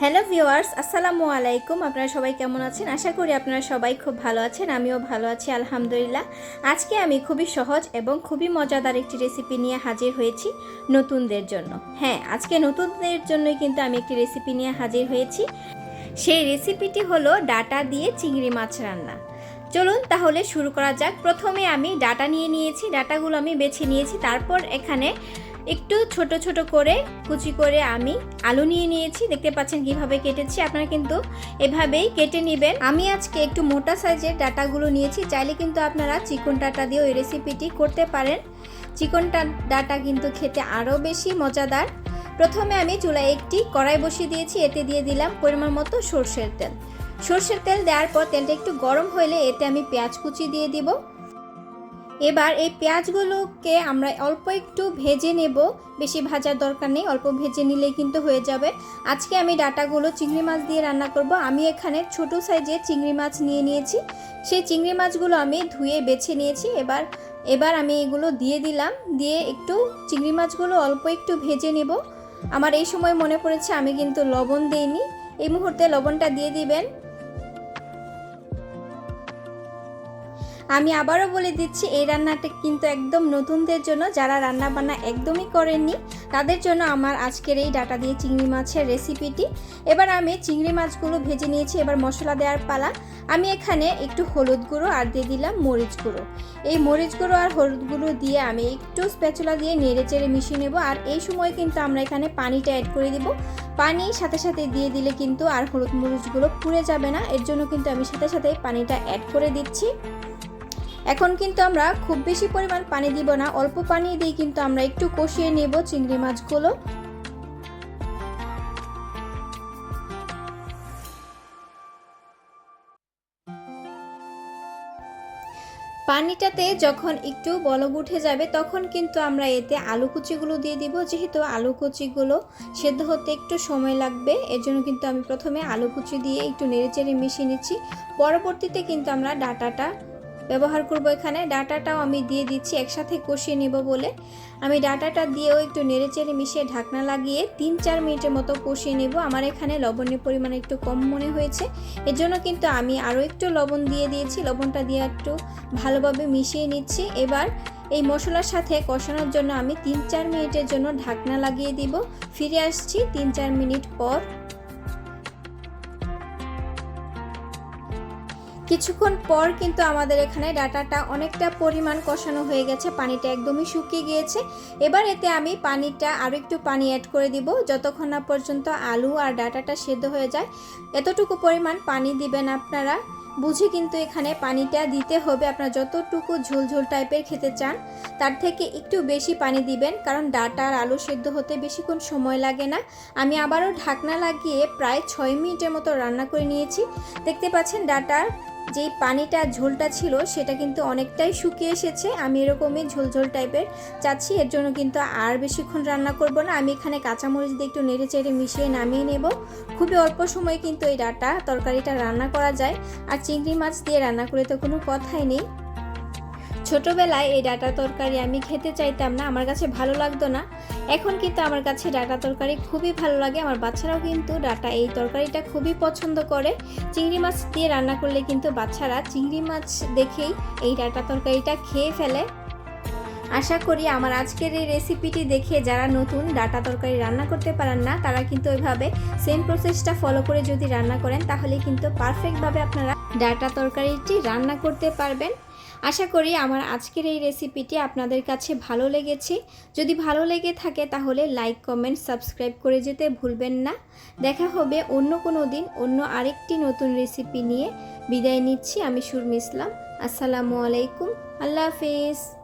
Hello viewers আসসালামু আলাইকুম। আপনারা সবাই কেমন আছেন? আশা করি আপনারা সবাই খুব ভালো আছেন, আমিও ভালো আছি, আলহামদুলিল্লাহ। আজকে আমি খুবই সহজ এবং খুবই মজাদার একটি রেসিপি নিয়ে হাজির হয়েছি নতুনদের জন্য। হ্যাঁ আজকে নতুনদের জন্যই কিন্তু আমি একটি রেসিপি নিয়ে হাজির হয়েছি। সেই রেসিপিটি হলো ডাটা দিয়ে চিংড়ি মাছ রান্না। চলুন তাহলে শুরু করা যাক। প্রথমে আমি ডাটা নিয়ে নিয়েছি, ডাটাগুলো আমি বেছে নিয়েছি, তারপর এখানে একটু ছোট ছোট করে কুচি করে আমি আলু নিয়ে নিয়েছি। দেখতে পাচ্ছেন কীভাবে কেটেছি। আপনারা কিন্তু এভাবেই কেটে নেবেন। আমি আজকে একটু মোটা সাইজের ডাটাগুলো নিয়েছি। চাইলে কিন্তু আপনারা চিকন ডাটা দিয়েও এই রেসিপিটি করতে পারেন। চিকন ডাটা কিন্তু খেতে আরও বেশি মজাদার। প্রথমে আমি চুলায় একটি কড়াই বসিয়ে দিয়েছি। এতে দিয়ে দিলাম পরিমাণ মতো সর্ষের তেল। সর্ষের তেল দেওয়ার পর তেলটা একটু গরম হলে এতে আমি পেঁয়াজ কুচি দিয়ে দিব। এবার এই পেঁয়াজগুলোকে আমরা অল্প একটু ভেজে নেব। বেশি ভাজার দরকার নেই, অল্প ভেজে নিলেই কিন্তু হয়ে যাবে। আজকে আমি ডাটাগুলো চিংড়ি মাছ দিয়ে রান্না করব। আমি এখানে ছোট সাইজের চিংড়ি মাছ নিয়ে নিয়েছি। সেই চিংড়ি মাছগুলো আমি ধুয়ে বেছে নিয়েছি। এবার এবার আমি এগুলো দিয়ে দিলাম। দিয়ে একটু চিংড়ি মাছগুলো অল্প একটু ভেজে নেব। আমার এই সময় মনে পড়েছে, আমি কিন্তু লবণ দিইনি। এই মুহূর্তে লবণটা দিয়ে দিবেন। আমি আবারও বলে দিচ্ছি, এই রান্নাটা কিন্তু একদম নতুনদের জন্য, যারা রান্না বান্না একদমই করেননি, তাদের জন্য আমার আজকের এই ডাটা দিয়ে চিংড়ি মাছের রেসিপিটি এবার আমি চিংড়ি মাছগুলো ভেজে নিয়েছি, এবার মশলা দেওয়ার পালা। আমি এখানে একটু হলুদ গুঁড়ো আর দিয়ে দিলাম মরিচ গুঁড়ো। এই মরিচ গুঁড়ো আর হলুদ গুঁড়ো দিয়ে আমি একটু স্প্যাচুলা দিয়ে নেড়ে চেড়ে মিশিয়ে নেব, আর এই সময় কিন্তু আমরা এখানে পানিটা অ্যাড করে দিব। পানি সাথে সাথে দিয়ে দিলে কিন্তু আর হলুদ মরিচগুলো পুড়ে যাবে না, এর জন্য কিন্তু আমি সাথে সাথে পানিটা অ্যাড করে দিচ্ছি। এখন কিন্তু আমরা খুব বেশি পরিমাণ পানি দিব না, অল্প পানি দিয়ে কিন্তু আমরা একটু কষিয়ে নেব চিংড়ি মাছগুলো। পানিটাতে যখন একটু বলক উঠে যাবে, তখন কিন্তু আমরা এতে আলু কুচিগুলো দিয়ে দিব। যেহেতু আলু কুচিগুলো সেদ্ধ হতে একটু সময় লাগবে এর জন্য কিন্তু আমি প্রথমে আলু কুচি দিয়ে একটু নেড়েচেড়ে মিশিয়ে নিচ্ছি। পরবর্তীতে কিন্তু আমরা ডাটাটা ব্যবহার করব এখানে। ডাটাটাও আমি দিয়ে দিচ্ছি, একসাথে কষিয়ে নেব বলে। আমি ডাটাটা দিয়েও একটু নেড়েচেড়ে মিশিয়ে ঢাকনা লাগিয়ে তিন চার মিনিটের মতো কষিয়ে নেব। আমার এখানে লবণের পরিমাণ একটু কম মনে হয়েছে। এর জন্য কিন্তু আমি আরও একটু লবণ দিয়ে দিয়েছি। লবণটা দিয়ে একটু ভালোভাবে মিশিয়ে নিচ্ছি। এবার এই মশলার সাথে কষানোর জন্য আমি তিন চার মিনিটের জন্য ঢাকনা লাগিয়ে দিব। ফিরে আসছি তিন চার মিনিট পর। কিছুক্ষণ পর কিন্তু আমাদের এখানে ডাটাটা অনেকটা পরিমাণ কষানো হয়ে গেছে, পানিটা একদমই শুকিয়ে গিয়েছে। এবার এতে আমি পানিটা আরও একটু পানি অ্যাড করে দিব, যতক্ষণ না পর্যন্ত আলু আর ডাটাটা সেদ্ধ হয়ে যায়। এতটুকু পরিমাণ পানি দিবেন আপনারা। বুঝে কিন্তু এখানে পানিটা দিতে হবে, আপনারা যতটুকু ঝোলঝোল টাইপের খেতে চান, তার থেকে একটু বেশি পানি দিবেন, কারণ ডাটা আর আলু সেদ্ধ হতে বেশিক্ষণ সময় লাগে না। আমি আবারও ঢাকনা লাগিয়ে প্রায় ছয় মিনিটের মতো রান্না করে নিয়েছি। দেখতে পাচ্ছেন ডাটার যেই পানিটা ঝোলটা ছিল সেটা কিন্তু অনেকটাই শুকিয়ে এসেছে। আমি এরকমই ঝোলঝোল টাইপের চাচ্ছি। এর জন্য কিন্তু আর বেশিক্ষণ রান্না করব না। আমি এখানে কাঁচামরিচ দিয়ে একটু নেড়ে চেড়ে মিশিয়ে নামিয়ে নেব। খুবই অল্প সময়ে কিন্তু এই ডাটা, তরকারিটা রান্না করা যায়। আর চিংড়ি মাছ দিয়ে রান্না করে তো কোনো কথাই নেই। ছোটোবেলায় এই ডাটা তরকারি আমি খেতে চাইতাম না, আমার কাছে ভালো লাগতো না। এখন কিন্তু আমার কাছে ডাটা তরকারি খুবই ভালো লাগে, আমার বাচ্চারাও কিন্তু ডাটা এই তরকারিটা খুবই পছন্দ করে। চিংড়ি মাছ দিয়ে রান্না করলে কিন্তু বাচ্চারা চিংড়ি মাছ দেখেই এই ডাটা তরকারিটা খেয়ে ফেলে। আশা করি আমার আজকের এই রেসিপিটি দেখে যারা নতুন ডাটা তরকারি রান্না করতে পারেন না, তারা কিন্তু ওইভাবে সেম প্রসেসটা ফলো করে যদি রান্না করেন, তাহলে কিন্তু পারফেক্টভাবে আপনারা ডাটা তরকারিটি রান্না করতে পারবেন। আশা করি আমার আজকের এই রেসিপিটি আপনাদের কাছে ভালো লেগেছে। যদি ভালো লেগে থাকে তাহলে লাইক, কমেন্ট, সাবস্ক্রাইব করে যেতে ভুলবেন না। দেখা হবে অন্য কোনো দিন অন্য আরেকটি নতুন রেসিপি নিয়ে। বিদায় নিচ্ছি, আমি সুরমি ইসলাম। আসসালামু আলাইকুম। আল্লাহ হাফিজ।